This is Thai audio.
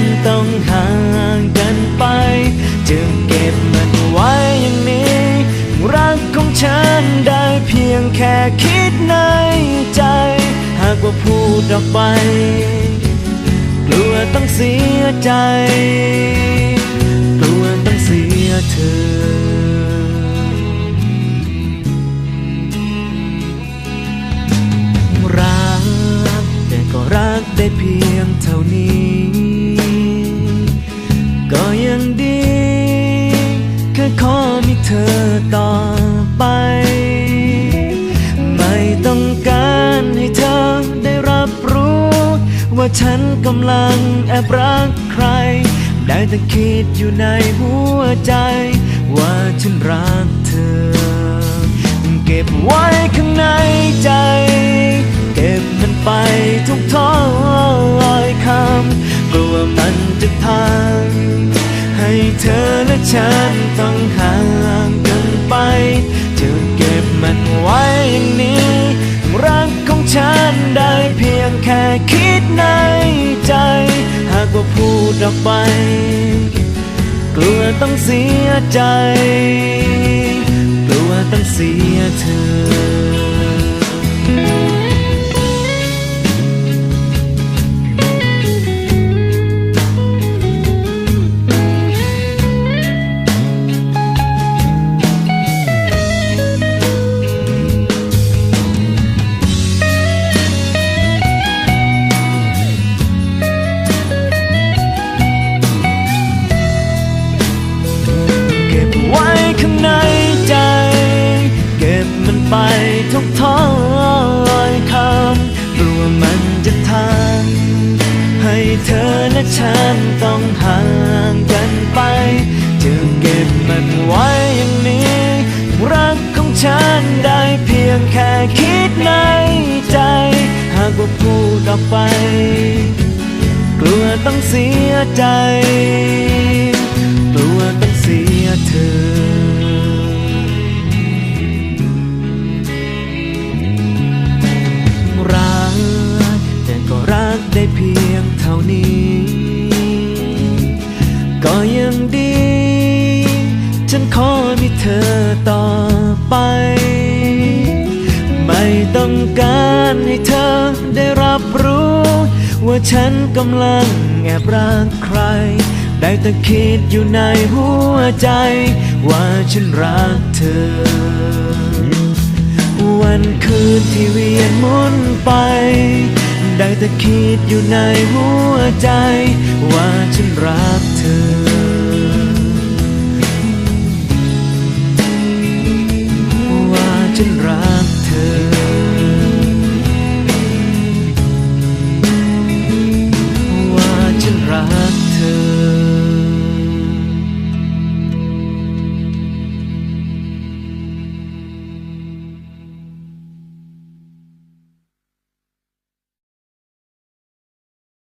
ันต้องห่างกันไปจึงเก็บมันไว้อย่างนี้ รักของฉันได้เพียงแค่คิดในใจ หากว่าพูดออกไป กลัวต้องเสียใจ กลัวต้องเสียเธอรักแต่ก็รักได้เพียงเท่านี้ ว่าฉันกำลังแอบรักใคร ได้แต่คิดอยู่ในหัวใจ ว่าฉันรักเธอ เก็บไว้ ค่คิดในใจ หากว่าพูดออกไป กลัวต้องเสียใจ ห่างกันไปจะเก็บมันไว้อย่างนี้ รักของฉันได้เพียงแค่คิดในใจ หากว่าพูดออกไป กลัวต้องเสียใจ ฉันกำลังแอบรักใคร ได้แต่คิดอยู่ในหัวใจ ว่าฉันรักเธอ วันคืนที่เวียนหมุนไป ได้แต่คิดอยู่ในหัวใจ ว่าฉันรักเธอ